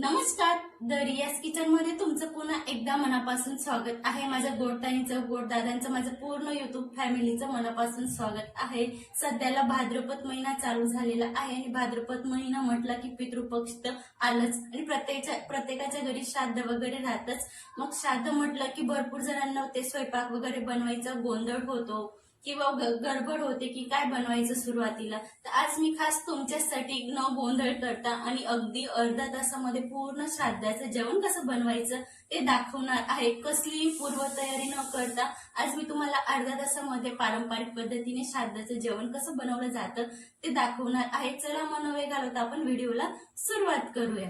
नमस्कार. द रियास किचनमध्ये तुमचं पुन्हा एकदा मनापासून स्वागत आहे. माझ्या गोडताईंचं गोडदादांचं माझं पूर्ण युट्यूब फॅमिलीचं मनापासून स्वागत आहे. सध्याला भाद्रपद महिना चालू झालेला आहे आणि भाद्रपद महिना म्हटला की पितृपक्ष तर आलंच. आणि प्रत्येकाच्या प्रत्येकाच्या घरी श्राद्ध वगैरे राहतच. मग श्राद्ध म्हटलं की भरपूर जणांना ते स्वयंपाक वगैरे बनवायचा गोंधळ होतो. किंवा ग- गडबड होते की काय बनवायचं सुरुवातीला. तर आज मी खास तुमच्यासाठी न गोंधळ करता आणि अगदी अर्ध्या तासामध्ये पूर्ण श्राद्धाचं जेवण कसं बनवायचं ते दाखवणार आहे. कसलीही पूर्वतयारी न करता आज मी तुम्हाला अर्ध्या तासामध्ये पारंपरिक पद्धतीने श्राद्धाचं जेवण कसं बनवलं जातं ते दाखवणार आहे. चला मनोवे घालवता आपण व्हिडिओला सुरुवात करूया.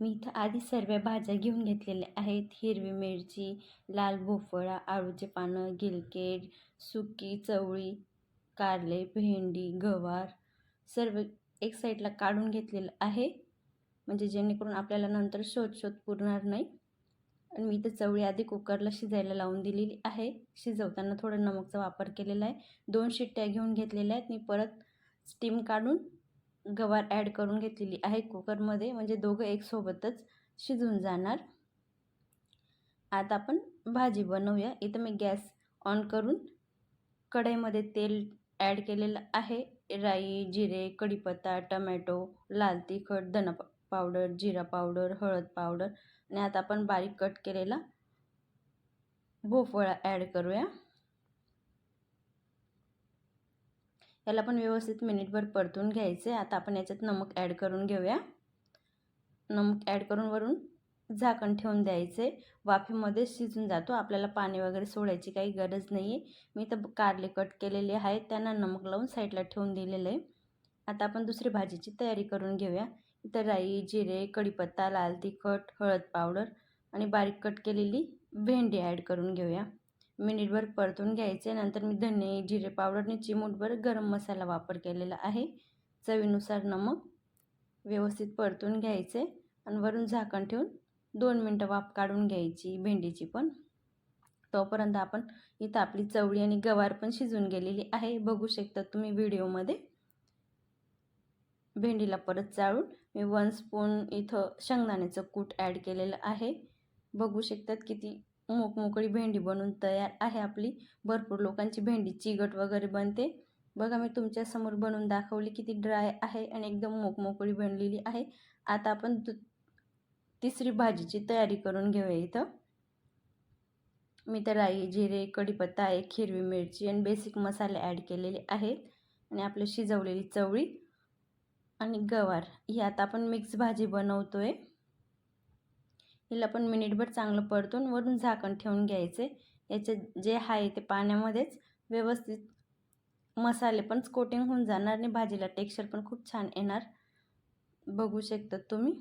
मी इथं आधी सर्व भाज्या घेऊन घेतलेल्या आहेत. हिरवी मिरची लाल भोपळा आळूचे पानं गिलकेट सुकी चवळी कारले भेंडी गवार सर्व एक साईडला काढून घेतलेलं आहे. म्हणजे जेणेकरून आपल्याला नंतर शोध शोध पुरणार नाही. आणि मी इथं चवळी आधी कुकरला शिजायला लावून दिलेली आहे. शिजवताना थोडं नमकचा वापर केलेला आहे. दोन शिट्ट्या घेऊन घेतलेल्या आहेत. मी परत स्टीम काढून गवार ॲड करून घेतलेली आहे कुकरमध्ये. म्हणजे दोघं एकसोबतच शिजून जाणार. आता आपण भाजी बनवूया. इथं मी गॅस ऑन करून कढईमध्ये तेल ॲड केलेलं आहे. राई जिरे कढीपत्ता टमॅटो लाल तिखट धना पावडर जिरा पावडर हळद पावडर आणि आता आपण बारीक कट केलेला भोपळा ॲड करूया. याला पण व्यवस्थित मिनिटभर परतून घ्यायचे. आता आपण याच्यात नमक ॲड करून घेऊया. नमक ॲड करून वरून झाकण ठेवून द्यायचे. वाफेमध्ये शिजून जातो. आपल्याला पाणी वगैरे सोडायची काही गरज नाही आहे मी तर कारले कट केलेले आहेत. त्यांना नमक लावून साईडला ठेवून दिलेलं आहे. आता आपण दुसरी भाजीची तयारी करून घेऊया. इथं राई जिरे कढीपत्ता लाल तिखट हळद पावडर आणि बारीक कट केलेली भेंडी ॲड करून घेऊया. मिनिटभर परतून घ्यायचे. नंतर मी धने जिरे पावडरने चिमूटभर गरम मसाला वापर केलेला आहे. चवीनुसार नमक व्यवस्थित परतून घ्यायचे आणि वरून झाकण ठेवून दोन मिनटं वाफ काढून घ्यायची भेंडीची पण. तोपर्यंत आपण इथं आपली चवळी आणि गवार पण शिजून गेलेली आहे. बघू शकता तुम्ही व्हिडिओमध्ये. भेंडीला परत चाळून मी वन स्पून इथं शेंगदाण्याचं कूट ॲड केलेलं आहे. बघू शकतात किती मोकमोकळी भेंडी बनून तयार आहे आपली. भरपूर लोकांची भेंडी चिगट वगैरे बनते. बघा मी तुमच्यासमोर बनवून दाखवली किती ड्राय आहे आणि एकदम मोकमोकळी बनलेली आहे. आता आपण दु तिसरी भाजीची तयारी करून घेऊया इथं. मी तर राई जिरे कढीपत्ता एक हिरवी मिरची आणि बेसिक मसाले ॲड केलेले आहेत. आणि आपलं शिजवलेली चवळी आणि गवार. ही आता आपण मिक्स भाजी बनवतो आहे हिला पण मिनिटभर चांगलं परतून वरून झाकण ठेवून घ्यायचे. याचे जे आहे ते पाण्यामध्येच व्यवस्थित मसाले पण कोटिंग होऊन जाणार आणि भाजीला टेक्स्चर पण खूप छान येणार. बघू शकतात तुम्ही.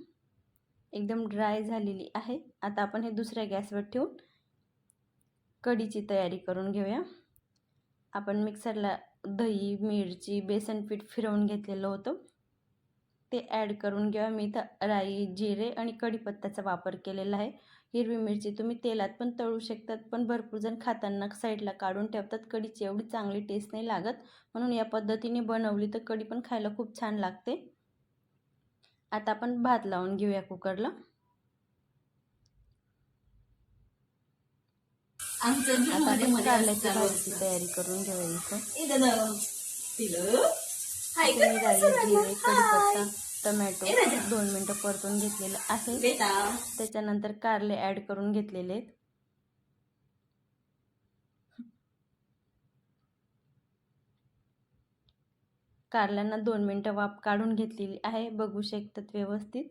एकदम ड्राय झालेली आहे. आता आपण हे दुसऱ्या गॅसवर ठेवून कढीची तयारी करून घेऊया. आपण मिक्सरला दही मिरची बेसन पीठ फिरवून घेतलेलं होतं. ते ॲड करून घ्या मी इथं राई जिरे आणि कढीपत्त्याचा वापर केलेला आहे. हिरवी मिरची तुम्ही तेलात पण तळू शकतात पण भरपूर जण खाताना साईडला काढून ठेवतात. कढीची एवढी चांगली टेस्ट नाही लागत. म्हणून या पद्धतीने बनवली तर कढी पण खायला खूप छान लागते. आता आपण भात लावून घेऊया कुकरला. आता आपण कारल्याची भाजीची. तयारी करून घेऊया इथं. जिरे. टमॅटो. दोन मिनटं परतून घेतलेलं आहे. त्याच्यानंतर कारले ॲड करून घेतलेले आहेत. कारल्यांना दोन मिनटं वाफ काढून घेतलेली आहे. बघू शकतात व्यवस्थित.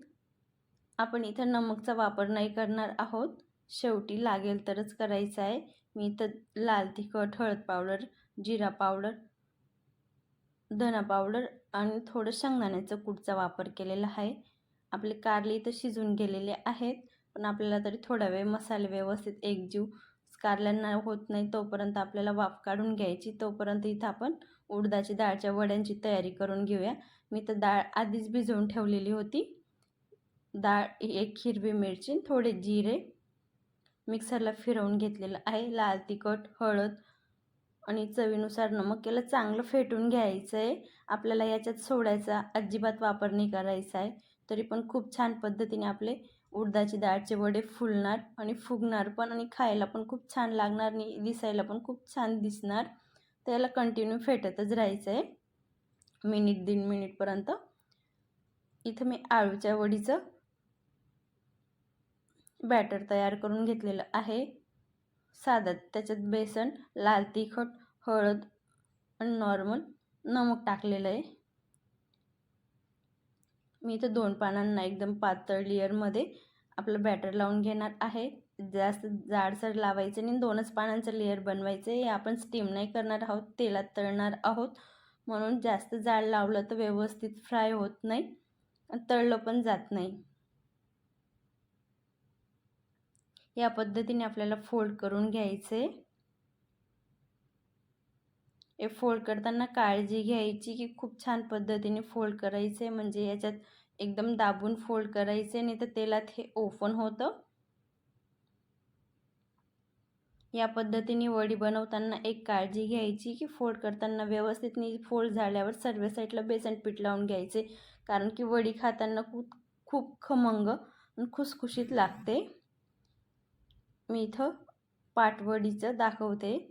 आपण इथं नमकचा वापर नाही करणार आहोत. शेवटी लागेल तरच करायचं आहे. मी इथं लाल तिखट हळद पावडर जिरा पावडर धना पावडर आणि थोडं शेंगदाण्याचं कूटचा वापर केलेला आहे. आपले कारले इथं शिजून गेलेले आहेत. पण आपल्याला तरी थोडा वेळ मसाले व्यवस्थित एकजीव कारल्यांना होत नाही तोपर्यंत आपल्याला वाफ काढून घ्यायची. तोपर्यंत इथं आपण उडदाची डाळच्या वड्यांची तयारी करून घेऊया. मी तर डाळ आधीच भिजवून ठेवलेली होती. डाळ एक हिरवी मिरची थोडे जिरे मिक्सरला फिरवून घेतलेलं आहे. लाल तिखट हळद आणि चवीनुसार नमक याला चांगलं फेटून घ्यायचं आहे आपल्याला याच्यात सोडायचा अजिबात वापर नाही करायचा आहे. तरी पण खूप छान पद्धतीने आपले उडदाची डाळचे वडे फुलणार आणि फुगणार पण आणि खायला पण खूप छान लागणार आणि दिसायला पण खूप छान दिसणार. त्याला कंटिन्यू फेटतच राहायचं आहे मिनिट दीड मिनिटपर्यंत इथं मी आळूच्या वडीचं बॅटर तयार करून घेतलेलं आहे. साधं त्याच्यात बेसन लाल तिखट हळद आणि नॉर्मल नमक टाकलेलं आहे. मी इथं दोन पानांना एकदम पातळ लेअरमध्ये आपलं बॅटर लावून घेणार आहे. जास्त जाडसर लावायचं आणि दोनच पानांचं लेअर बनवायचं. आहे आपण स्टीम नाही करणार आहोत तेलात तळणार आहोत. म्हणून जास्त जाड लावलं तर व्यवस्थित फ्राय होत नाही तळलं पण जात नाही. या पद्धतीने आपल्याला फोल्ड करून घ्यायचं. आहे हे फोल्ड करताना काळजी घ्यायची की खूप छान पद्धतीने फोल्ड करायचे म्हणजे याच्यात एकदम दाबून फोल्ड करायचे नाही तर तेलात हे ओपन होतं. या पद्धतीने वडी बनवताना एक काळजी घ्यायची की फोल्ड करताना व्यवस्थित नी फोल्ड झाल्यावर सर्व साईडला बेसन पीठ लावून घ्यायचे. कारण की वडी खाताना खूप खूप खमंग खुसखुशीत लागते. मी इथं पाटवडीचं दाखवते.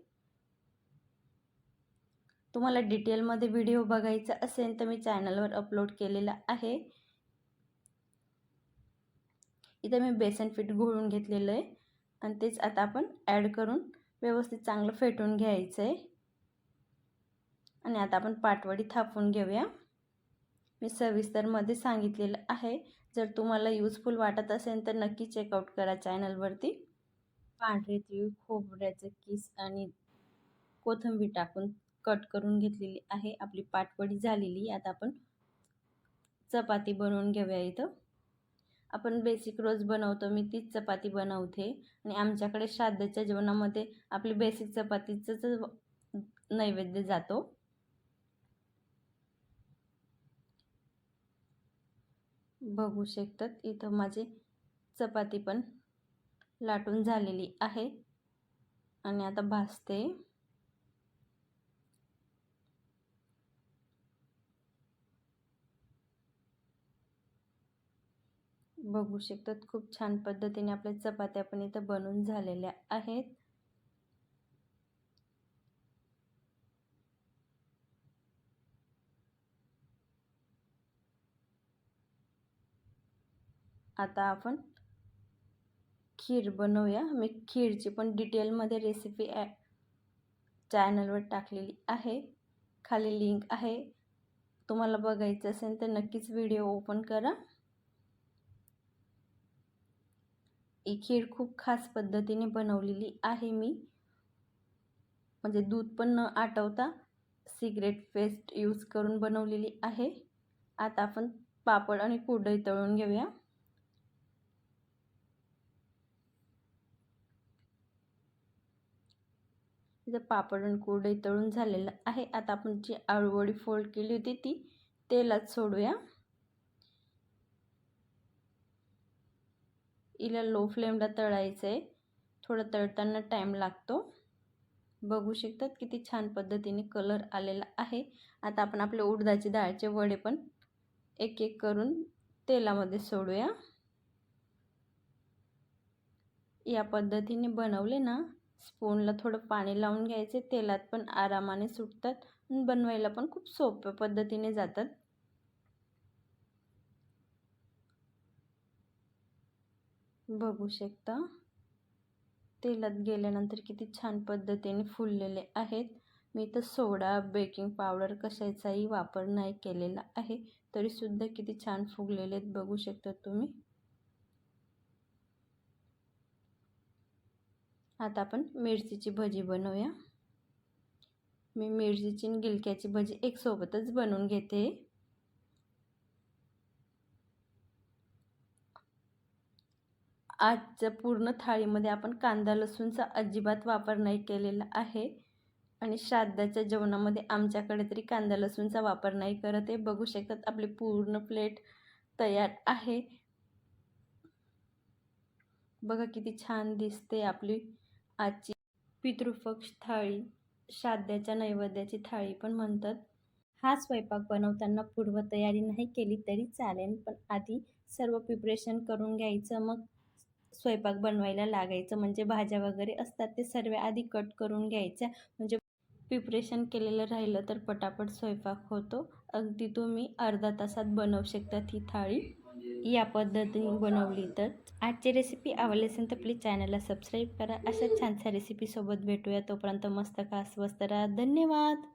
तुम्हाला डिटेलमध्ये व्हिडिओ बघायचा असेल तर मी चॅनलवर अपलोड केलेला आहे. इथं मी बेसन पीठ घोळून घेतलेलं आहे. आणि तेच आता आपण ॲड करून व्यवस्थित चांगलं फेटून घ्यायचं आहे. आणि आता आपण पाटवडी थापून घेऊया. मी सविस्तरमध्ये सांगितलेलं आहे. जर तुम्हाला यूजफुल वाटत असेल तर नक्की चेकआउट करा चॅनलवरती. पांढरे तीळ खोबऱ्याचं किस आणि कोथिंबीर टाकून कट करून घेतलेली आहे. आपली पाटवडी झालेली आता आपण चपाती बनवून घेऊया इथं. आपण बेसिक रोज बनवतो. मी तीच चपाती बनवते. आणि आमच्याकडे श्राद्धाच्या जेवणामध्ये आपली बेसिक चपातीचंच नैवेद्य जातो. बघू शकतात इथं माझी चपाती पण लाटून झालेली आहे. आणि आता भासते बघू शकतात. खूप छान पद्धतीने आपल्या चपात्या पण इथं बनून झालेल्या आहेत. आता आपण खीर बनवूया. मी खीरची पण डिटेलमध्ये रेसिपी ॲ चॅनलवर टाकलेली आहे. खाली लिंक आहे. तुम्हाला बघायचं असेल तर नक्कीच व्हिडिओ ओपन करा. ही खीर खूप खास पद्धतीने बनवलेली आहे मी. म्हणजे दूध पण न आटवता सिगरेट पेस्ट यूज करून बनवलेली आहे. आता आपण पापड आणि कुरडई तळून घेऊया. तिथं पापड आणि कुरडई तळून झालेलं आहे. आता आपण जी आळूवडी फोल्ड केली होती ती तेलात सोडूया. हिला लो फ्लेमला तळायचं आहे थोडं तळताना टाईम लागतो. बघू शकतात किती छान पद्धतीने कलर आलेला आहे. आता आपण आपले उडदाचे डाळचे वडे पण एक एक करून तेलामध्ये सोडूया. या पद्धतीने बनवले ना स्पूनला थोडं पाणी लावून घ्यायचे तेलात पण आरामाने सुटतात बनवायला पण खूप सोप्या पद्धतीने जातात. बघू शकता. तेलात गेल्यानंतर किती छान पद्धतीने फुललेले आहेत. मी तर सोडा बेकिंग पावडर कशाचाही वापर नाही केलेला आहे तरीसुद्धा किती छान फुगलेले आहेत बघू शकता तुम्ही. आता आपण मिरचीची भजी बनवूया. मी मिरचीची आणि गिलक्याची भजी एक सोबतच बनवून घेते. आजच्या पूर्ण थाळीमध्ये आपण कांदा लसूणचा अजिबात वापर नाही केलेला आहे. आणि श्राद्धाच्या जेवणामध्ये आमच्याकडे तरी कांदा लसूणचा वापर नाही करत आहे. बघू शकतात आपली पूर्ण प्लेट तयार आहे. बघा किती छान दिसते आपली आजची पितृपक्ष थाळी. श्राद्धाच्या नैवेद्याची थाळी पण म्हणतात. हा स्वयंपाक बनवताना पूर्वतयारी नाही केली तरी चालेल पण आधी सर्व प्रिपरेशन करून घ्यायचं. मग स्वयंपाक बनवायला लागायचं. म्हणजे भाज्या वगैरे असतात ते सर्व आधी कट करून घ्यायच्या. म्हणजे प्रिपरेशन केलेलं राहिलं तर पटापट स्वयंपाक होतो. अगदी तुम्ही अर्धा तासात बनवू शकता ती थाळी. या पद्धतीने बनवली तर. आजची रेसिपी आवडली असेल तर प्लीज चॅनलला सबस्क्राईब करा. अशा छानशा रेसिपीसोबत भेटूया. तोपर्यंत मस्त का स्वस्त राहा. धन्यवाद!